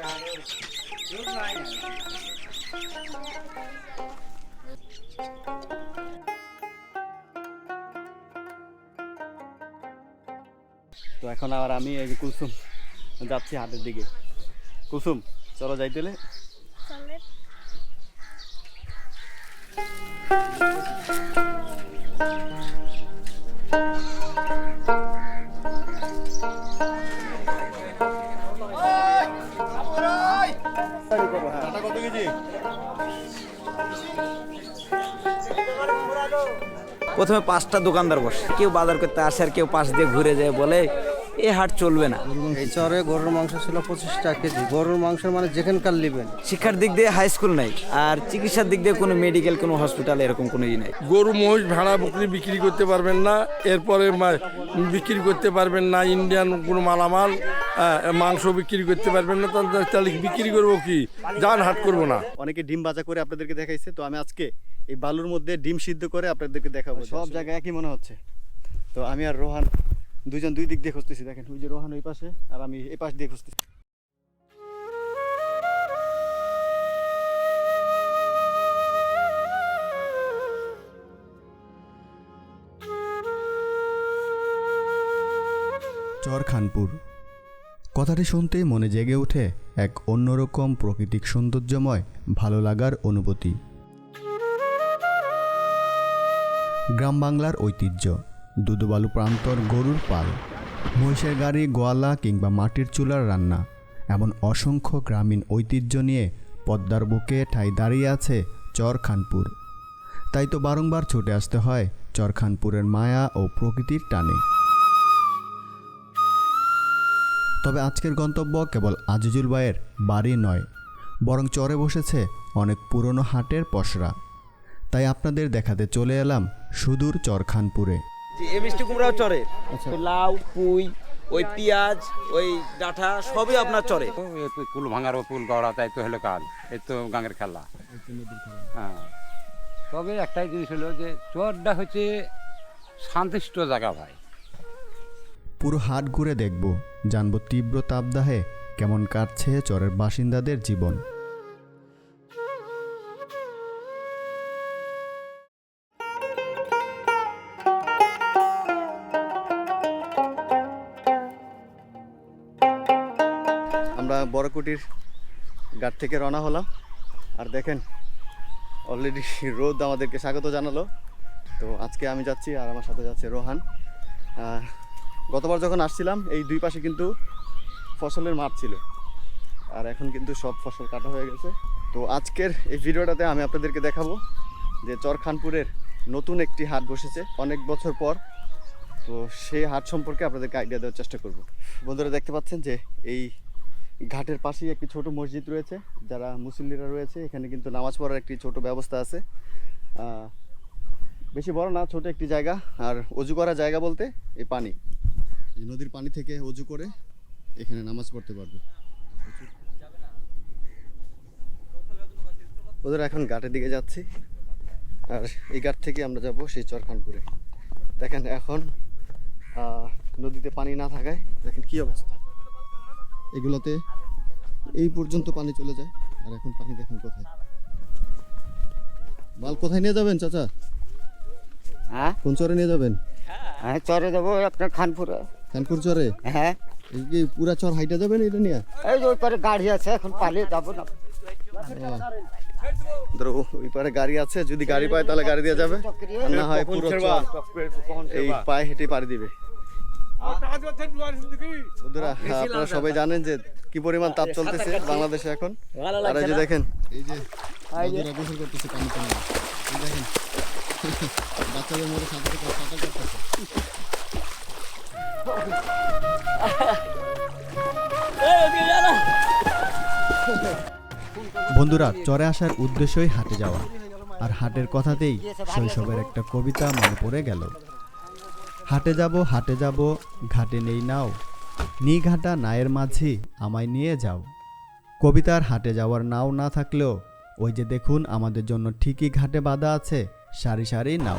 তো এখন আবার আমি এই যে কুসুম যাচ্ছি হাটের দিকে। কুসুম চলো যাইতেলে প্রথমে পাঁচটা দোকানদার বসে। কেউ বাজার করতে আসে আর কেউ পাশ দিয়ে ঘুরে যায় বলে এ হাট চলবে না। এই চরে গরুর মাংস ছিল পঁচিশ টাকা কেজি। গরুর মাংস মানে যেখানকার নেবেন শিক্ষার দিক দিয়ে হাই স্কুল নাই আর চিকিৎসার দিক দিয়ে কোনো মেডিকেল কোনো হসপিটাল এরকম কোনো ই নাই। গরু মহিষ ভেড়া বকরি বিক্রি করতে পারবেন না। এরপরে বিক্রি করতে পারবেন না ইন্ডিয়ান কোনো মালামাল মাংস বিক্রি করতে পারবেন না। তাহলে বিক্রি করব কি? যান হাট করব না। অনেকে ডিম ভাজা করে আপনাদেরকে দেখাইছে তো আমি আজকে এই বালুর মধ্যে ডিম সিদ্ধ করে আপনাদেরকে দেখাবো। সব জায়গায় একই মনে হচ্ছে। তো আমি আর রোহান দুজন দুই দিক দিয়ে খুঁজতেছি, দেখেন। ওই যে রোহান ওই পাশে, আর আমি এই পাশ দিয়ে খুঁজতেছি। চরখানপুর। কথাটি শুনতেই মনে জেগে ওঠে এক অন্যরকম প্রাকৃতিক সৌন্দর্যময়, ভালো লাগার অনুভূতি। গ্রাম বাংলার ঐতিহ্য। দুধবালু প্রান্তর গরুর পাল, মহিষের গাড়ি, গোয়ালা কিংবা মাটির চুলার রান্না, এমন অসংখ্য গ্রামীণ ঐতিহ্য নিয়ে পদ্মার বুকে ঠাই দাঁড়িয়ে আছে চরখানপুর। তাই তো বারংবার ছুটে আসতে হয় চরখানপুরের মায়া ও প্রকৃতির টানে। তবে আজকের গন্তব্য কেবল আজিজুল ভাইয়ের বাড়ি নয়, বরং চরে বসেছে অনেক পুরনো হাটের পসরা। তাই আপনাদের দেখাতে চলে এলাম সুদূর চরখানপুরে। এ মিষ্টি কুমড়াও চরে লাউ পুই ওই পেঁয়াজ ওই ডাঁটা সবই আপনার চরে কুল ভাঙার কুল গড়া তাই তো হলো কাল। এই তো গাঙের খেলা। হ্যাঁ। তবে একটাই জিনিস হলো যে চরটা হচ্ছে শান্তিষ্ট জায়গা ভাই। পুরো হাট ঘুরে দেখব জানব তীব্র তাপদাহে কেমন কাটছে চরের বাসিন্দাদের জীবন। বড়কুটির ঘাট থেকে রওনা হলাম। আর দেখেন অলরেডি রোদ আমাদেরকে স্বাগত জানালো। তো আজকে আমি যাচ্ছি আর আমার সাথে যাচ্ছে রোহান। গতবার যখন আসছিলাম, এই দুই পাশে কিন্তু ফসলের মাঠ ছিল। আর এখন কিন্তু সব ফসল কাটা হয়ে গেছে। তো আজকের এই ভিডিওটাতে আমি আপনাদেরকে দেখাবো যে চরখানপুরের নতুন একটি হাট বসেছে অনেক বছর পর। তো সেই হাট সম্পর্কে আপনাদেরকে আইডিয়া দেওয়ার চেষ্টা করব। বন্ধুরা দেখতে পাচ্ছেন যে এই ঘাটের পাশেই একটি ছোট মসজিদ রয়েছে, যারা মুসল্লিরা রয়েছে, এখানে কিন্তু নামাজ পড়ার একটি ছোট ব্যবস্থা আছে। বেশি বড় না, ছোট একটি জায়গা, আর অজু করা জায়গা বলতে এই পানি। নদীর পানি থেকে অজু করে এখানে নামাজ পড়তে পারবে। ওদের এখন ঘাটের দিকে যাচ্ছি, আর এই ঘাট থেকে আমরা যাব সেই চরখানপুরে। দেখেন এখন নদীতে পানি না থাকায়, দেখেন কি অবস্থা। এগুলোতে এই পর্যন্ত পানি চলে যায়। আর এখন পানি দেখেন কোথায়। মাল কোথায় নিয়ে যাবেন চাচা? হ্যাঁ? কোন চরে নিয়ে যাবেন? হ্যাঁ চরে দেবো আপনার খানপুরে। কানপুর চরে? হ্যাঁ। এই কি পুরা চর হাইটা যাবেন এটা নিয়ে? এই যে ওই পারে গাড়ি আছে এখন পালিয়ে যাব না। ধরো ওই পারে গাড়ি আছে যদি গাড়ি পায় তাহলে গাড়ি দিয়ে যাবে। আর না হয় পুরো চর এই পায়ে হেঁটে পাড়ি দিবে। বন্ধুরা আপনারা সবাই জানেন যে কি পরিমাণ তাপ চলতেছে বাংলাদেশে এখন। আর এই যে দেখেন এই যে বন্ধুরা গোসল করতেছে পানি পানি দেখেন। বাচ্চাদের মধ্যে সাঁতার সাঁতার করতেছে বন্ধুরা চরে আসার উদ্দেশ্যই হাটে যাওয়া। আর হাটের কথাতেই শৈশবের একটা কবিতা মনে পড়ে গেল। হাটে যাব হাটে যাব, ঘাটে নেই নাও। নি ঘাটা নায়ের মাঝি, আমায় নিয়ে যাও। কবিতার হাটে যাওয়ার নাও না থাকলেও, ওই যে দেখুন আমাদের জন্য ঠিকই ঘাটে বাঁধা আছে, সারি সারি নাও।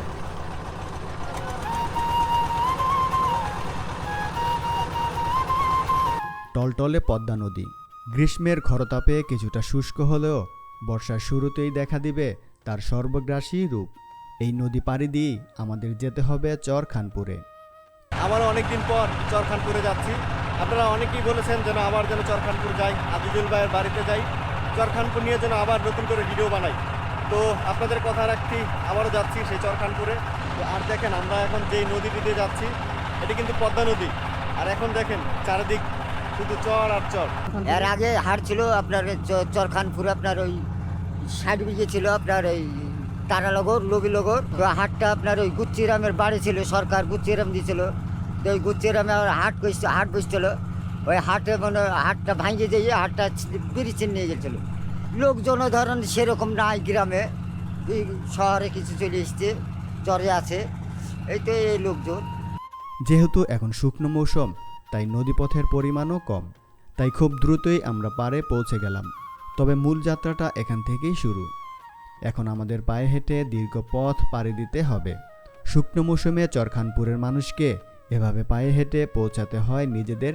টলটলে পদ্মা নদী। গ্রীষ্মের খরতাপে কিছুটা শুষ্ক হলেও, বর্ষার শুরুতেই দেখা দিবে তার সর্বগ্রাসী রূপ। এই নদী পাড়ি দিয়ে আমাদের যেতে হবে চরখানপুরে। আমারও অনেকদিন পর চরখানপুরে যাচ্ছি। আপনারা অনেকেই বলেছেন যেন আবার যেন চরখানপুর যাই আজিজুল ভাইয়ের বাড়িতে যাই। চরখানপুর নিয়ে যেন আবার নতুন করে ভিডিও বানাই। তো আপনাদের কথা রাখছি আবারও যাচ্ছি সেই চরখানপুরে। তো আর দেখেন আমরা এখন যেই নদীটি দিয়ে যাচ্ছি এটি কিন্তু পদ্মা নদী। আর এখন দেখেন চারিদিক শুধু চর আর চর। এর আগে হাট ছিল আপনার চ- চরখানপুর আপনার ওই ষাট বিঘে ছিল আপনার ওই তারানগর লবিনগর তো হাটটা আপনার ওই গুচ্চিরামের বাড়ি ছিল, সরকার গুচ্চিরাম দিয়েছিল তো ওই গুচ্চিরামে আমার হাট বসছিল হাট বসছিল ওই হাটে মানে হাটটা ভাঙিয়ে দিয়ে হাটটা বিরিচে নিয়ে গেছিল। লোকজন ধরেন সেরকম নাই গ্রামে। শহরে কিছু চলে এসছে চরে আছে। এই তো এই লোকজন। যেহেতু এখন শুকনো মৌসুম, তাই নদীপথের পরিমাণও কম। তাই খুব দ্রুতই আমরা পারে পৌঁছে গেলাম। তবে মূল যাত্রাটা এখান থেকেই শুরু। এখন আমাদের পায়ে হেঁটে দীর্ঘ পথ পাড়ি দিতে হবে। শুকনো মৌসুমে চরখানপুরের মানুষকে এভাবে পায়ে হেঁটে পৌঁছাতে হয় নিজেদের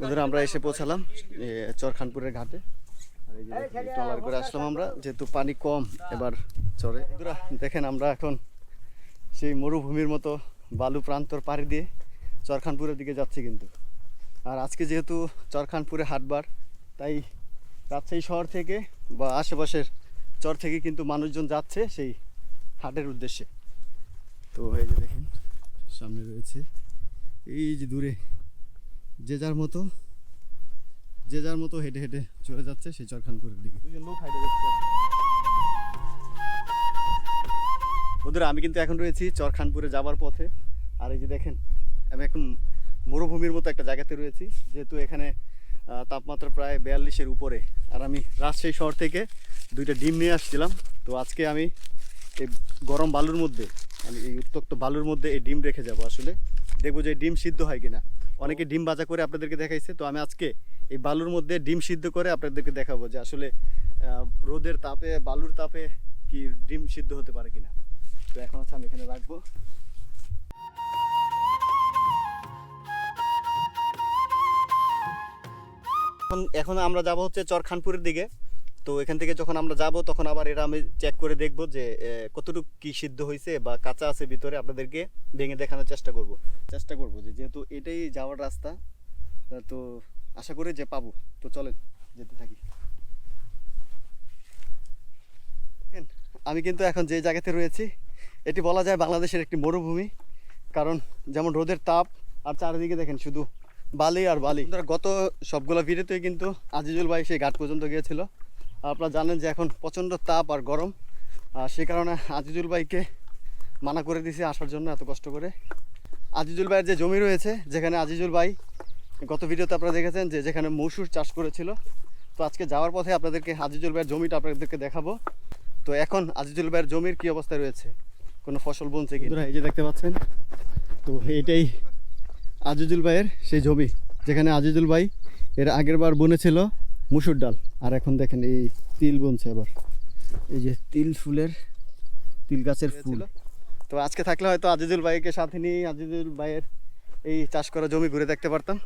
বন্ধুরা আমরা এসে পৌঁছালাম চরখানপুরের ঘাটে। আর এই যে দেখেন, ট্রলার করে আসলাম আমরা যেহেতু পানি কম এবার চরে বন্ধুরা দেখেন আমরা এখন সেই মরুভূমির মতো বালু প্রান্তর পাড়ি দিয়ে চরখানপুরের দিকে যাচ্ছি কিন্তু। আর আজকে যেহেতু চরখানপুরে হাটবার তাই রাজশাহী শহর থেকে বা আশেপাশের চর থেকে কিন্তু মানুষজন যাচ্ছে সেই হাটের উদ্দেশ্যে। তো এই যে দেখেন সামনে রয়েছে। এই যে দূরে যে যার মতো যে যার মতো হেঁটে হেঁটে চলে যাচ্ছে সেই চরখানপুরের দিকে। বন্ধুরা আমি কিন্তু এখন রয়েছি চরখানপুরে যাবার পথে। আর এই যে দেখেন আমি এখন মরুভূমির মতো একটা জায়গাতে রয়েছি। যেহেতু এখানে তাপমাত্রা প্রায় বিয়াল্লিশের উপরে। আর আমি রাজশাহী শহর থেকে দুইটা ডিম নিয়ে আসছিলাম। তো আজকে আমি এই গরম বালুর মধ্যে আমি এই উত্তক্ত বালুর মধ্যে এই ডিম রেখে যাব আসলে। দেখব যে ডিম সিদ্ধ হয় কিনা। অনেকে ডিম ভাজা করে আপনাদেরকে দেখাইছে। তো আমি আজকে এই বালুর মধ্যে ডিম সিদ্ধ করে আপনাদেরকে দেখাবো যে আসলে রোদের তাপে, বালুর তাপে কি ডিম সিদ্ধ হতে পারে কিনা। তো এখন হচ্ছে আমি এখানে রাখব। এখন এখন আমরা যাব হচ্ছে চরখানপুরের দিকে। তো এখান থেকে যখন আমরা যাব, তখন আবার এটা আমি চেক করে দেখব যে কতটুকু কি সিদ্ধ হয়েছে বা কাঁচা আছে ভিতরে আপনাদেরকে ভেঙে দেখানোর চেষ্টা করব। চেষ্টা করব যে, যেহেতু এটাই যাওয়ার রাস্তা, তো আশা করি যে পাবো। তো চলেন, যেতে থাকি। আমি কিন্তু এখন যে জায়গাতে রয়েছি, এটি বলা যায় বাংলাদেশের একটি মরুভূমি। কারণ যেমন রোদের তাপ, আর চারিদিকে দেখেন শুধু বালি আর বালি। গত সবগুলো ভিডিওতেই কিন্তু আজিজুল ভাই সেই ঘাট পর্যন্ত গিয়েছিল। আর আপনারা জানেন যে এখন প্রচণ্ড তাপ আর গরম। আর সেই কারণে আজিজুল ভাইকে মানা করে দিয়েছে আসার জন্য এত কষ্ট করে। আজিজুল ভাইয়ের যে জমি রয়েছে, যেখানে আজিজুল ভাই গত ভিডিওতে আপনারা দেখেছেন যে যেখানে মসুর চাষ করেছিল। তো আজকে যাওয়ার পথে আপনাদেরকে আজিজুল ভাইয়ের জমিটা আপনাদেরকে দেখাবো। তো এখন আজিজুল ভাইয়ের জমির কি অবস্থায় রয়েছে? কোনো ফসল বুনছে কি এই যে দেখতে পাচ্ছেন, তো এইটাই আজিজুল ভাইয়ের সেই জমি যেখানে আজিজুল ভাই এর আগের বার বুনেছিল মুসুর ডাল আর এখন দেখেন এই তিল বুনছে আবার এই যে তিল ফুলের তিল গাছের ফুল। তো আজকে থাকলে হয়তো আজিজুল ভাইকে সাথে নিয়ে আজিজুল ভাইয়ের এই চাষ করা জমি ঘুরে দেখতে পারতাম।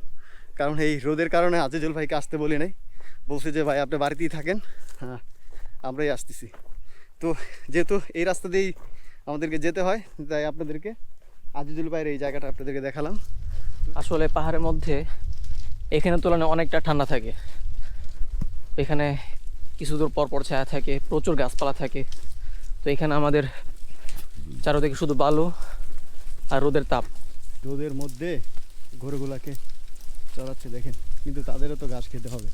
কারণ এই রোদের কারণে আজিজুল ভাইকে আসতে বলি নাই। বলছে যে ভাই আপনি বাড়িতেই থাকেন? হ্যাঁ আমরাই আসতেছি। তো যেহেতু এই রাস্তা দিয়েই আমাদেরকে যেতে হয় তাই আপনাদেরকে আজিজুল ভাইয়ের এই জায়গাটা আপনাদেরকে দেখালাম। আসলে পাহাড়ের মধ্যে এখানে তুলনায় অনেকটা ঠান্ডা থাকে। এখানে কিছু দূর পর পর ছায়া থাকে, প্রচুর গাছপালা থাকে। তো এখানে আমাদের চারোদিকে শুধু বালু আর রোদের তাপ। রোদের মধ্যে গরুগুলাকে চড়াচ্ছে দেখেন, কিন্তু তাদেরও তো ঘাস খেতে হবে।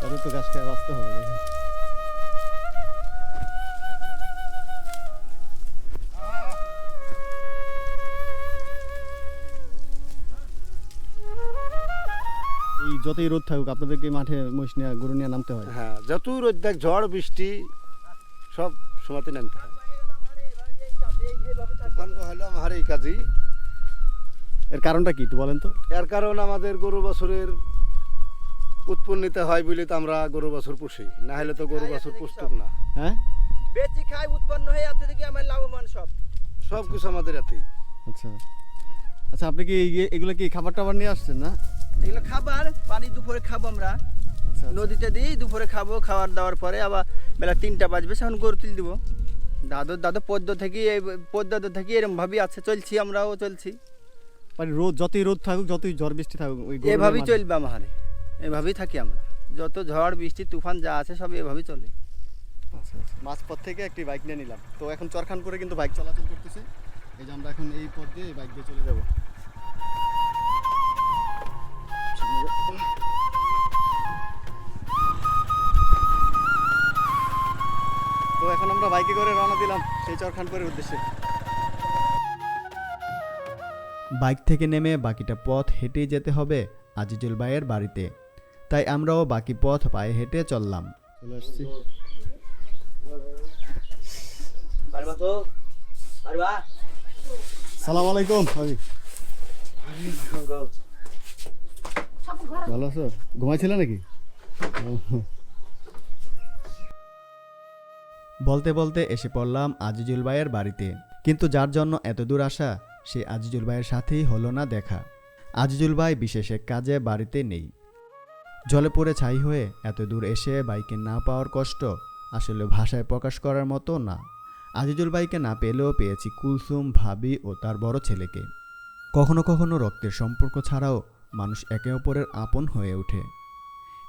তাদের তো ঘাস খেয়ে বাঁচতে হবে দেখেন। এই যতই রোদ থাকুক আপনাদেরকে মাঠে মহিষ নিয়ে গরু নিয়ে নামতে হয়। হ্যাঁ যতই রোদ দেখ ঝড় বৃষ্টি সব সময়তে নামতে হয়। হলো আমার এই কাজই এর কারণটা কি একটু বলেন তো? এর কারণ আমাদের গরু বছরের উৎপন্নিতে হয় বলে তো আমরা গরু বছর পুষি। না হলে তো গরু বছর পুষতুক না। হ্যাঁ? বেশি খাই উৎপন্ন হয়ে এত থেকে আমার লাভবান সব। সব কিছু আমাদের এতেই আচ্ছা। আচ্ছা আপনি কি এই- এগুলো কি খাবার টাবার নিয়ে আসছেন না? এগুলো খাবার পানি দুপুরে খাব আমরা। আচ্ছা নদীতে দিই দুপুরে খাব খাবার দাওয়ার পরে আবার বেলা তিনটা বাজবে তখন গরু তুলে দিব। দাদু দাদু পদ্ম থেকে এই পদ্ম থেকে এরকম ভাবেই আছে চলছি আমরাও চলছি। মানে রোদ যতই রোদ থাকুক যতই ঝড় বৃষ্টি থাকুক ওই এভাবেই চলবে আমারে এভাবেই থাকি আমরা। যত ঝড় বৃষ্টি তুফান যা আছে সব এভাবেই চলে। আচ্ছা, আচ্ছা। মাঝপথ থেকে একটি বাইক নিয়ে নিলাম। তো এখন চরখান করে কিন্তু বাইক চলাচল করতেছে। এই যে আমরা এখন এই পথ দিয়ে বাইক দিয়ে চলে যাব। তো এখন আমরা বাইকে করে রওনা দিলাম সেই চরখানপুরের উদ্দেশ্যে। বাইক থেকে নেমে বাকিটা পথ হেঁটেই যেতে হবে আজিজুল ভাইয়ের বাড়িতে। তাই আমরাও বাকি পথ পায়ে হেঁটে চললাম। চলে আসছি। সালাম আলাইকুম ভাবি ভালো আছো? ঘুমাইছিলে নাকি? বলতে বলতে এসে পড়লাম আজিজুল ভাইয়ের বাড়িতে। কিন্তু যার জন্য এত দূর আসা, সে আজিজুল ভাইয়ের সাথেই হলো না দেখা। আজিজুল ভাই বিশেষ এক কাজে বাড়িতে নেই। জলে পড়ে ছাই হয়ে এত দূর এসে বাইকে না পাওয়ার কষ্ট আসলে ভাষায় প্রকাশ করার মতো না। আজিজুল ভাইকে না পেলেও পেয়েছি কুলসুম, ভাবি ও তার বড় ছেলেকে। কখনো কখনো রক্তের সম্পর্ক ছাড়াও মানুষ একে অপরের আপন হয়ে ওঠে।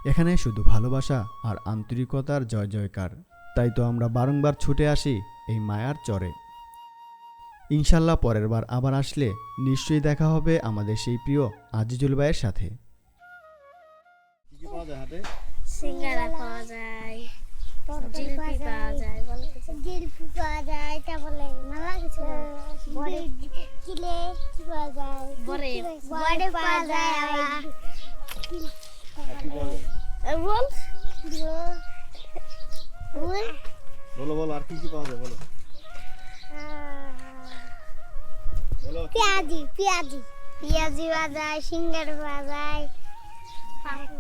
এখানে শুধু ভালোবাসা আর আন্তরিকতার জয় জয়কার। তাই তো আমরা বারংবার ছুটে আসি এই মায়ার চরে। ইনশাল্লাহ পরের বার আবার আসলে নিশ্চয়ই দেখা হবে আমাদের সেই প্রিয় আজিজুল ভাইয়ের সাথে। কি কি পাওয়া যায় সিঙ্গারা পাওয়া যায় জিলিপি পাওয়া যায় জিলিপি পাওয়া যায় তারপরে মেলা কিছু। বড়ে কিলে কি পাওয়া যায়? বড়ে। বড়ে পাওয়া যায় আবার। বল। ফুল বলো। বলো আর কি কি পাওয়া যায় বলো। বলো পেঁয়াজি পেঁয়াজি। পেঁয়াজি যায় সিঙ্গার ভাজা।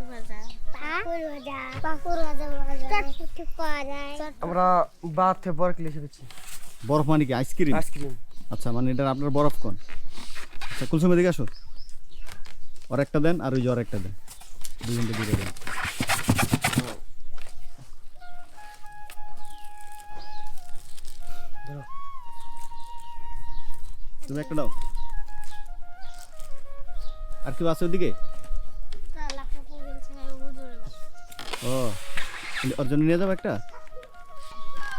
ভাজা। ভাজা। আমরা বড় কিলে বরফ মানে কি? Ice cream? Ice cream. আচ্ছা মানে এটা আপনার বরফ কোন? আচ্ছা কুলসুম এদিকে আসো। ওর একটা দেন আর ওই যে ওর একটা দেন। দুজনকে দুটো দেন তুমি একটা দাও। আর কেউ আছে ওদিকে? ও ওর জন্য নিয়ে যাব একটা?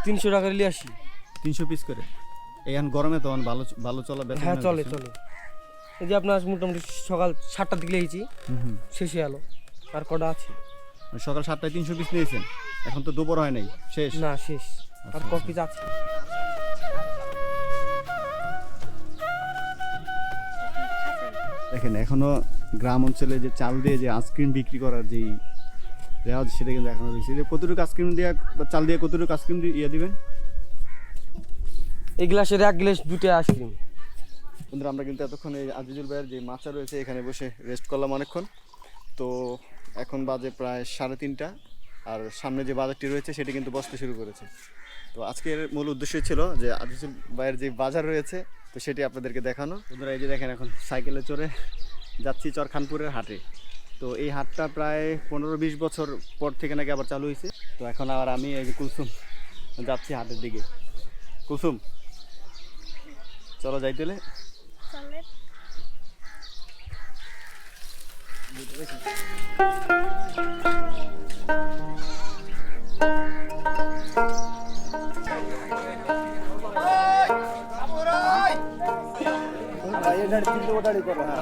তিনশো টাকা নিয়ে আসি। তিনশো পিস করে। এই এখন গরমে তখন ভালো ভালো চলা হ্যাঁ চলে চলে। এই যে আপনার মোটামুটি সকাল সাতটার দিকে লেগেছি হুম হুম। শেষে আলো আর কটা আছে? মানে সকাল সাতটায় তিনশো পিস নিয়েছেন। এখন তো দুপুর হয় নাই শেষ? না শেষ। আর আচ্ছা, কফি আছে? দেখেন এখনও গ্রাম অঞ্চলে যে চাল দিয়ে যে আইসক্রিম বিক্রি করার যেই রেওয়াজ সেটা কিন্তু এখনও রয়েছে। যে কতটুকু আইসক্রিম দিয়ে চাল দিয়ে কতটুকু আইসক্রিম দিয়ে ইয়ে দিবেন? এই গ্লাসের এক গ্লাস দুটো আইসক্রিম বন্ধুরা আমরা কিন্তু এতক্ষণ এই আজিজুল ভাইয়ের যে মাচা রয়েছে এখানে বসে রেস্ট করলাম অনেকক্ষণ। তো এখন বাজে প্রায় সাড়ে তিনটা আর সামনে যে বাজারটি রয়েছে সেটি কিন্তু বসতে শুরু করেছে। তো আজকের মূল উদ্দেশ্য ছিল যে আজিজুল ভাইয়ের যে বাজার রয়েছে তো সেটি আপনাদেরকে দেখানো। বন্ধুরা এই যে দেখেন এখন সাইকেলে চড়ে যাচ্ছি চরখানপুরের হাটে। তো এই হাটটা প্রায় পনেরো বিশ বছর পর থেকে নাকি আবার চালু হয়েছে। তো এখন আবার আমি এই যে কুলসুম যাচ্ছি হাটের দিকে। কুসুম চলো যাই তাহলে।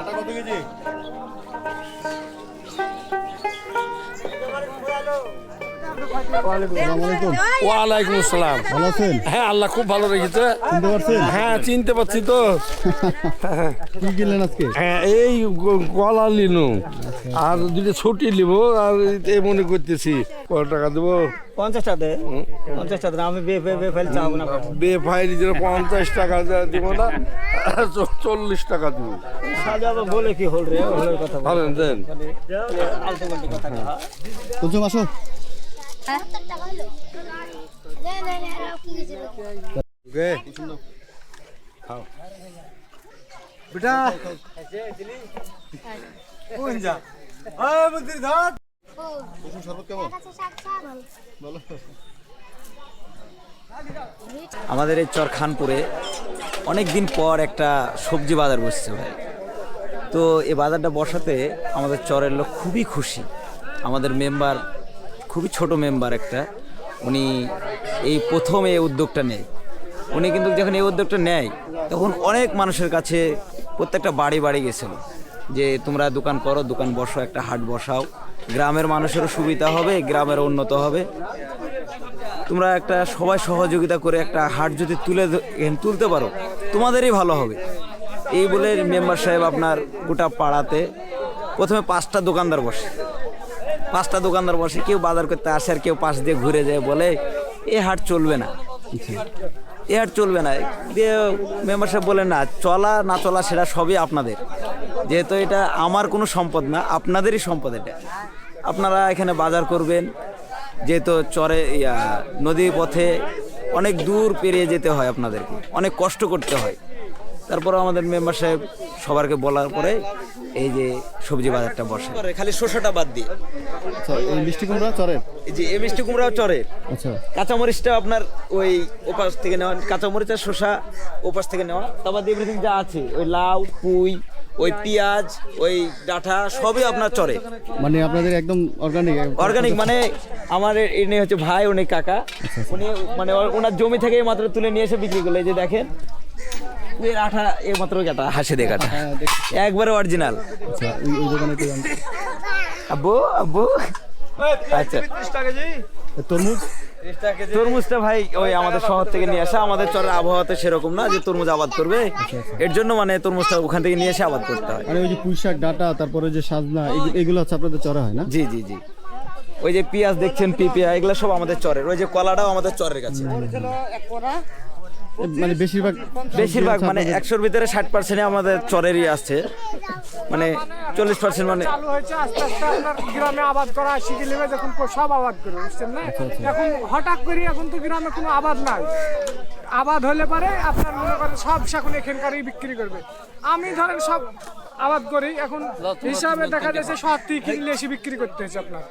কত কেজি ওয়ালাইকুম আসসালাম। ভালো আছেন? হ্যাঁ আল্লাহ খুব ভালো রেখেছে। চিনতে পারছেন? হ্যাঁ চিনতে পারছি তো। কি কিনলেন আজকে? হ্যাঁ এই গলা লিনু। আর দুটো ছুটি নিব আর এই মনে করতেছি কত টাকা দেবো? পঞ্চাশটা দে। পঞ্চাশটা দে আমি বে বে বে ফেল চাবো না। বেফাইল যেন পঞ্চাশ টাকা দেয়া দিব না চল্লিশ টাকা দিব। সাজা বলে কি হল রে? হলের কথা বল। ভালো দেন আলতু কুসুম শরবত কেমন? আমাদের এই চর খানপুরে অনেক দিন পর একটা সবজি বাজার বসছে ভাই। তো এই বাজারটা বসাতে আমাদের চরের লোক খুবই খুশি। আমাদের মেম্বার খুবই ছোট মেম্বার একটা। উনি এই প্রথম এই উদ্যোগটা নেয়। উনি কিন্তু যখন এই উদ্যোগটা নেয়, তখন অনেক মানুষের কাছে প্রত্যেকটা বাড়ি বাড়ি গেছিল। যে তোমরা দোকান করো, দোকান বসো, একটা হাট বসাও। গ্রামের মানুষেরও সুবিধা হবে গ্রামের উন্নত হবে। তোমরা একটা সবাই সহযোগিতা করে একটা হাট যদি তুলে তুলতে পারো, তোমাদেরই ভালো হবে। এই বলে মেম্বার সাহেব আপনার গোটা পাড়াতে প্রথমে পাঁচটা দোকানদার বসে। পাঁচটা দোকানদার বসে, কেউ বাজার করতে আসে আর কেউ পাশ দিয়ে ঘুরে যায়, বলে এ হাট চলবে না। এ হাট চলবে না। দিয়ে মেম্বার সাহেব বলে, না, চলা না চলা সেটা সবই আপনাদের। যেহেতু এটা আমার কোনো সম্পদ না, আপনাদেরই সম্পদ এটা। আপনারা এখানে বাজার করবেন। যেহেতু চরে নদী পথে অনেক দূর পেরিয়ে যেতে হয় আপনাদেরকে। অনেক কষ্ট করতে হয়। তারপর আমাদের মেম্বার সাহেব সবারকে বলার পরে এই যে সবজি বাজারটা বসে। খালি শসাটা বাদ দিয়ে। আচ্ছা এই মিষ্টি কুমড়া এই যে এই মিষ্টি কুমড়াও চরে আচ্ছা। কাঁচামরিচটা আপনার ওই ওপাশ থেকে নেওয়া কাঁচামরিচ আর শসা ওপাশ থেকে নেওয়া তারপর এভরিথিং যা আছে ওই লাউ পুঁই ওই পেঁয়াজ ওই ডাঁটা সবই আপনার চরে মানে আপনাদের একদম অর্গানিক অর্গানিক মানে আমার এ- ইনি হচ্ছে ভাই উনি কাকা। উনি মানে ওনার জমি থেকে মাত্র তুলে নিয়ে এসে বিক্রি করল এই যে দেখেন। এর আঠা এই মাত্র কাটা। হাসি দিয়ে কাটা। একবারে অরিজিনাল আচ্ছা আব্বু আব্বু। আচ্ছা। তরমুজ? তরমুজটা ভাই ওই আমাদের শহর থেকে নিয়ে আসা। আমাদের চরের আবহাওয়াতে সেরকম না যে তরমুজ আবাদ করবে। এর জন্য মানে তরমুজটা ওখান থেকে নিয়ে এসে আবাদ করতে হয়। মানে ওই যে পুঁই শাক ডাটা তারপরে যে সাজনা এগুলো- এগুলো হচ্ছে আপনাদের চরে হয় না? জি জি জি। ওই যে পেঁয়াজ দেখছেন পিপিয়া এগুলো সব আমাদের চরের। ওই যে কলাটাও আমাদের চরের কাছে। এ, মানে বেশিরভাগ বেশিরভাগ মানে একশোর ভিতরে ষাট পার্সেন্ট আমাদের চরেরই আসছে। মানে চল্লিশ পার্সেন্ট মানে চালু হয়েছে আস্তে আস্তে আপনার গ্রামে আবাদ করা শিখে নেবে যখন সব আবাদ করবে বুঝছেন না? এখন হঠাৎ করে এখন তো গ্রামে কোনো আবাদ নাই। আবাদ হলে পরে আপনার মনে করেন সব এখন এখানকারই বিক্রি করবে। আমি ধরেন সব আবাদ করি এখন হিসাবে দেখা যাচ্ছে থেকে কিনলে এসে বিক্রি করতে হচ্ছে আপনার।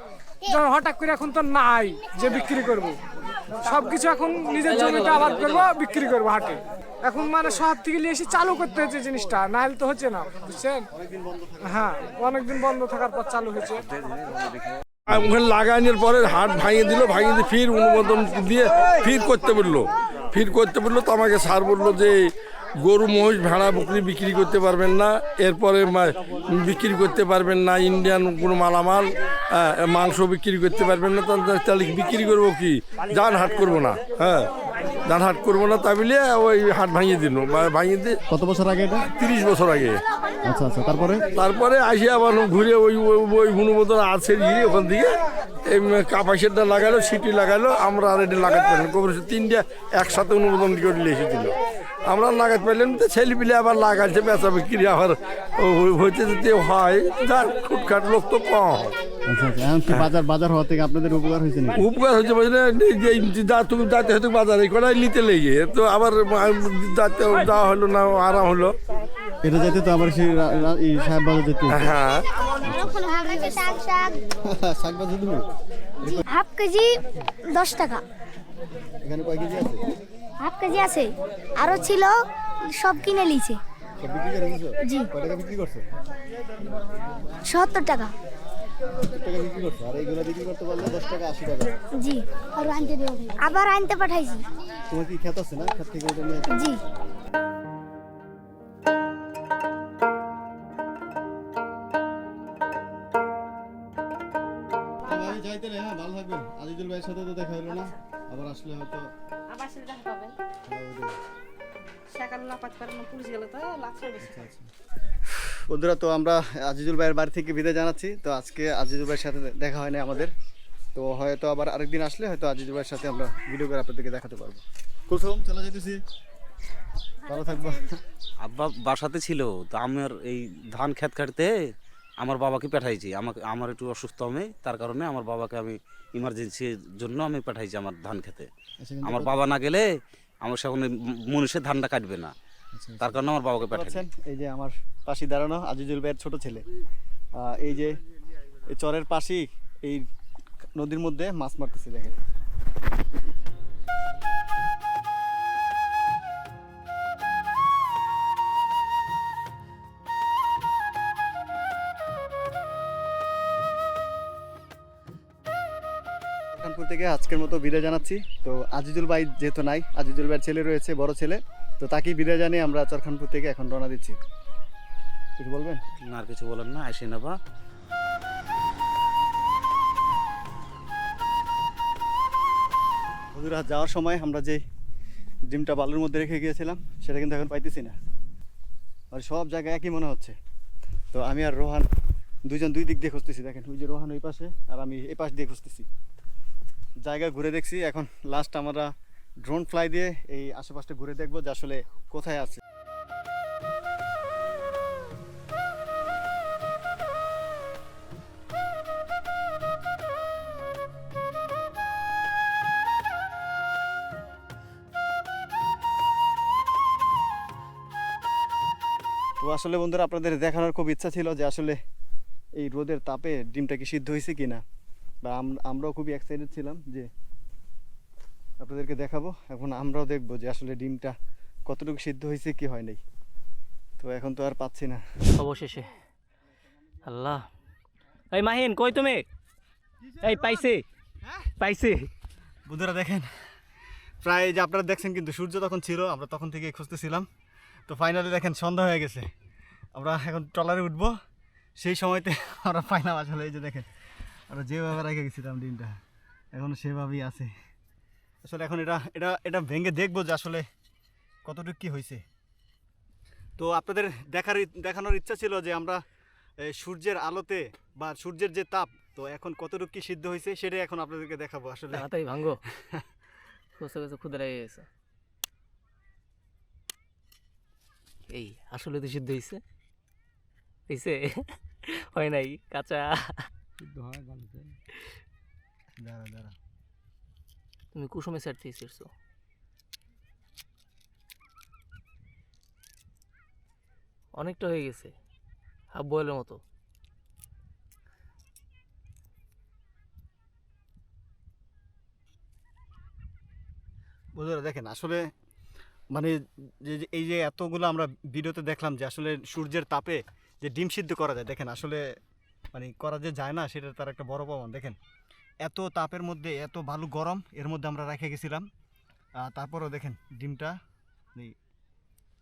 ধর হঠাৎ করে এখন তো নাই যে বিক্রি করব। সবকিছু এখন নিজের জমিতে আবাদ করব বিক্রি করব হাটে। এখন মানে শহর থেকে নিয়ে এসে চালু করতে হয়েছে জিনিসটা না হলে তো হচ্ছে না বুঝছেন? হ্যাঁ অনেকদিন বন্ধ থাকার পর চালু হয়েছে। আর ওখানে লাগানোর পরে হাট ভাঙিয়ে দিল ভাঙিয়ে দিয়ে ফির অনুমোদন দিয়ে ফির করতে বলল। ফির করতে বলল তো আমাকে স্যার বলল যে গরু মহিষ ভেড়া বকরি বিক্রি করতে পারবেন না। এরপরে বিক্রি করতে পারবেন না ইন্ডিয়ান কোনো মালামাল মাংস বিক্রি করতে পারবেন না। তাহলে বিক্রি করব কি? যান হাট করব না হ্যাঁ। যান হাট করব না তা বলে ওই হাট ভাঙিয়ে দিল ভাঙিয়ে দিয়ে কত বছর আগে এটা? তিরিশ বছর আগে। আচ্ছা আচ্ছা তারপরে? তারপরে আসি আবার ঘুরে ওই ওই- অনুমোদন আছে গিয়ে ওখান থেকে এই কাপাসেরটা লাগালো সিটি লাগালো আমরা আর এটা লাগাতে পারলাম তিনটা একসাথে অনুমোদন করে এসেছিল। আমরা লাগাতে পারলাম তো ছেলে পিলে আবার লাগাচ্ছে বেচা বিক্রি আবার ও- হইতে যেতে হয় যার খুটখাট লোক তো কম। আচ্ছা আচ্ছা বাজার বাজার হওয়া থেকে আপনাদের উপকার হয়েছে উপকার হচ্ছে বলছে যে তুমি যাতে হয়তো বাজারে করাই নিতে লেগে তো আবার যাতে যাওয়া হলো না আরাম হলো। এটা যাইতে তো আবার সেই সাহেব বাজার যেতে হ্যাঁ। শাক বাজার হাফ কেজি দশ টাকা। এখানে কয় কেজি আছে? হাফ কেজি আছে। আরও ছিল সব কিনে লিছে। জি। সত্তর টাকা। জি আবার আনতে পাঠাইছি। তোমার কি খেত আছে না? খেত থেকে জি। আমি যাইতে রে হ্যাঁ ভালো থাকবেন। আজিজুল ভাইয়ের সাথে তো দেখা হলো না। আবার আসলে হয়তো আবার সেটা দেখা পাবেন হ্যাঁ। সকালে লাপাত পুলিশ গেলে তো লাগছে বেশি। বন্ধুরা তো আমরা আজিজুল ভাইয়ের বাড়ি থেকে বিদায় জানাচ্ছি। তো আজকে আজিজুল ভাইয়ের সাথে দেখা হয়নি আমাদের। তো হয়তো আবার আরেকদিন আসলে হয়তো আজিজুল ভাইয়ের সাথে আমরা ভিডিও করে আপনাদেরকে দেখাতে পারব। কুলসুম চলে যেতেছি ভালো থাকব। আব্বা বাসাতে ছিল তো আমার এই ধান খেত কাটতে আমার বাবাকে পাঠাইছি। আমাকে আমার একটু অসুস্থ আমি তার কারণে আমার বাবাকে আমি ইমার্জেন্সির জন্য আমি পাঠাইছি আমার ধান খেতে। আচ্ছা, আমার বাবা না গেলে আমার সেখানে মনুষ্যের ধানটা কাটবে না। তার কারণে আমার বাবাকে পাচ্ছেন এই যে আমার পাশে দাঁড়ানো আজিজুল ভাইয়ের ছোট ছেলে। এই যে এই চরের পাশেই এই নদীর মধ্যে মাছ মারতেছে দেখেন। থেকে আজকের মতো বিদায় জানাচ্ছি। তো আজিজুল ভাই যেহেতু নাই আজিজুল ভাইয়ের ছেলে রয়েছে বড় ছেলে তো তাকেই বিদায় জানিয়ে আমরা চরখানপুর থেকে এখন রওনা দিচ্ছি। কিছু বলবেন? না আর কিছু বলেন না আইসি নেবা বন্ধুরা যাওয়ার সময় আমরা যে ডিমটা বালুর মধ্যে রেখে গিয়েছিলাম সেটা কিন্তু এখন পাইতেছি না। আর সব জায়গায় একই মনে হচ্ছে। তো আমি আর রোহান দুইজন দুই দিক দিয়ে খুঁজতেছি দেখেন ওই যে রোহান ওই পাশে আর আমি এই পাশ দিয়ে খুঁজতেছি। জায়গা ঘুরে দেখছি। এখন লাস্ট আমরা ড্রোন ফ্লাই দিয়ে এই আশেপাশটা ঘুরে দেখব যে আসলে কোথায় আছে। তো আসলে বন্ধুরা, আপনাদের দেখানোর খুব ইচ্ছা ছিল যে আসলে এই রোদের তাপে ডিমটা কি সিদ্ধ হয়েছে কি না বা আম- আমরাও খুবই এক্সাইটেড ছিলাম যে আপনাদেরকে দেখাবো। এখন আমরাও দেখব যে আসলে ডিমটা কতটুকু সিদ্ধ হয়েছে কি হয় নাই। তো এখন তো আর পাচ্ছি না। অবশেষে। আল্লাহ। এই মাহিন কই তুমি? এই পাইছে। পাইছে। বন্ধুরা দেখেন প্রায় যে আপনারা দেখছেন কিন্তু সূর্য তখন ছিল আমরা তখন থেকে খুঁজতেছিলাম। তো ফাইনালি দেখেন সন্ধ্যা হয়ে গেছে। আমরা এখন ট্রলারে উঠবো সেই সময়তে আমরা পাইলাম আসলে এই যে দেখেন আমরা যেভাবে রেখে গেছিলাম ডিমটা এখন সেভাবেই আছে। আসলে এখন এটা এটা এটা ভেঙে দেখব যে আসলে কতটুকু কী হয়েছে। তো আপনাদের দেখার দেখানোর ইচ্ছা ছিল যে আমরা সূর্যের আলোতে বা সূর্যের যে তাপ তো এখন কতটুকু কি সিদ্ধ হয়েছে সেটাই এখন আপনাদেরকে দেখাবো আসলে। তাড়াতাড়ি ভাঙ্গো কষ্ট কষ্ট ক্ষুদা লেগে গেছে। এই আসলে তো সিদ্ধ হয়েছে। হয়েছে। হয় নাই কাঁচা। দাঁড়া দাঁড়া। তুমি কুসুমে সেট দিয়ে ছিড়ছো অনেকটা হয়ে গেছে হাফ বয়েলের মতো। বন্ধুরা দেখেন আসলে মানে যে যে- এই যে এতগুলো আমরা ভিডিওতে দেখলাম যে আসলে সূর্যের তাপে যে ডিম সিদ্ধ করা যায় দেখেন আসলে মানে করা যে যায় না সেটা তার একটা বড় প্রমাণ। দেখেন, এত তাপের মধ্যে এত ভালো গরম, এর মধ্যে আমরা রেখে গেছিলাম। তারপরও দেখেন, ডিমটা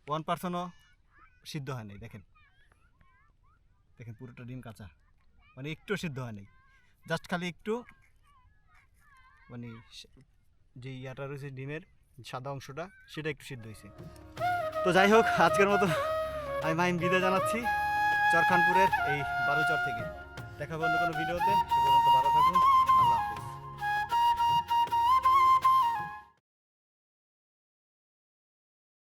ওয়ান পার্সেন্টও সিদ্ধ হয় নাই, দেখেন। দেখেন, পুরোটা ডিম কাঁচা। মানে একটু সিদ্ধ হয় নাই। জাস্ট খালি একটু মানে যে ইয়াটা রয়েছে ডিমের সাদা অংশটা, সেটা একটু সিদ্ধ হয়েছে। তো যাই হোক, আজকের মতো আমি মাইম বিদায় জানাচ্ছি। চরখানপুরের এই বারুচর থেকে। দেখা হবে অন্য কোনো ভিডিওতে?